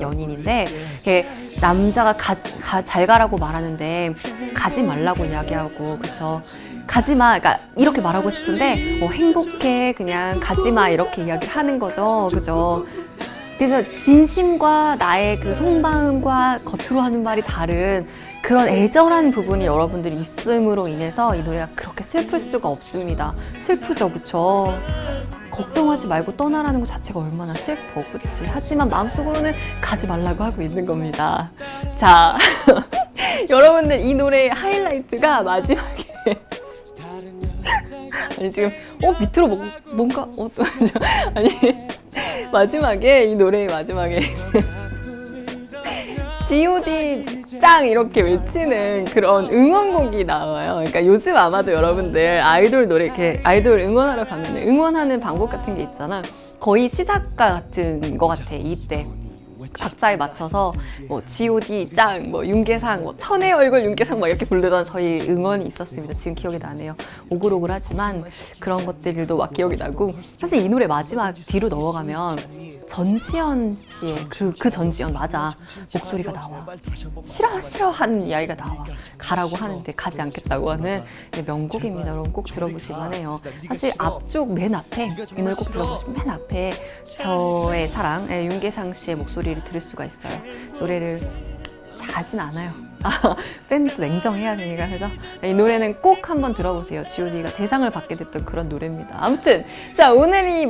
연인인데 남자가 가, 가- 잘 가라고 말하는데 가지 말라고 이야기하고 그쵸? 가지마 그러니까 이렇게 말하고 싶은데 어, 행복해 그냥 가지마 이렇게 이야기를 하는 거죠. 그죠? 그래서 진심과 나의 그 속마음과 겉으로 하는 말이 다른 그런 애절한 부분이 여러분들이 있음으로 인해서 이 노래가 그렇게 슬플 수가 없습니다. 슬프죠 그쵸 걱정하지 말고 떠나라는 것 자체가 얼마나 슬퍼, 그치? 하지만 마음속으로는 가지 말라고 하고 있는 겁니다. 자, 여러분들 이 노래의 하이라이트가 마지막에. 아니, 지금, 어, 밑으로 뭐, 뭔가, 어, 또, 아니, 마지막에, 이 노래의 마지막에. G.O.D 짱 이렇게 외치는 그런 응원곡이 나와요. 그러니까 요즘 아마도 여러분들 아이돌 노래 이렇게 아이돌 응원하러 가면 응원하는 방법 같은 게 있잖아. 거의 시작과 같은 것 같아 이때. 박자에 맞춰서 뭐 G.O.D 짱, 뭐 윤계상, 뭐 천의 얼굴 윤계상 막 이렇게 부르던 저희 응원이 있었습니다. 지금 기억이 나네요. 오글오글하지만 그런 것들도 막 기억이 나고 사실 이 노래 마지막 뒤로 넘어가면 전지현 씨의 그, 그 전지현 맞아 목소리가 나와 싫어 싫어 하는 이야기가 나와 가라고 하는데 가지 않겠다고 하는 네, 명곡입니다 여러분 꼭 들어보실 만해요. 사실 앞쪽 맨 앞에 이 노래 꼭 들어보시면 맨 앞에 저의 사랑 예, 윤계상 씨의 목소리를 들을 수가 있어요. 노래를 잘하진 않아요. 아, 팬도 냉정해야 되니까 그래서 이 노래는 꼭 한번 들어보세요. G.O.D가 대상을 받게 됐던 그런 노래입니다. 아무튼 자 오늘 이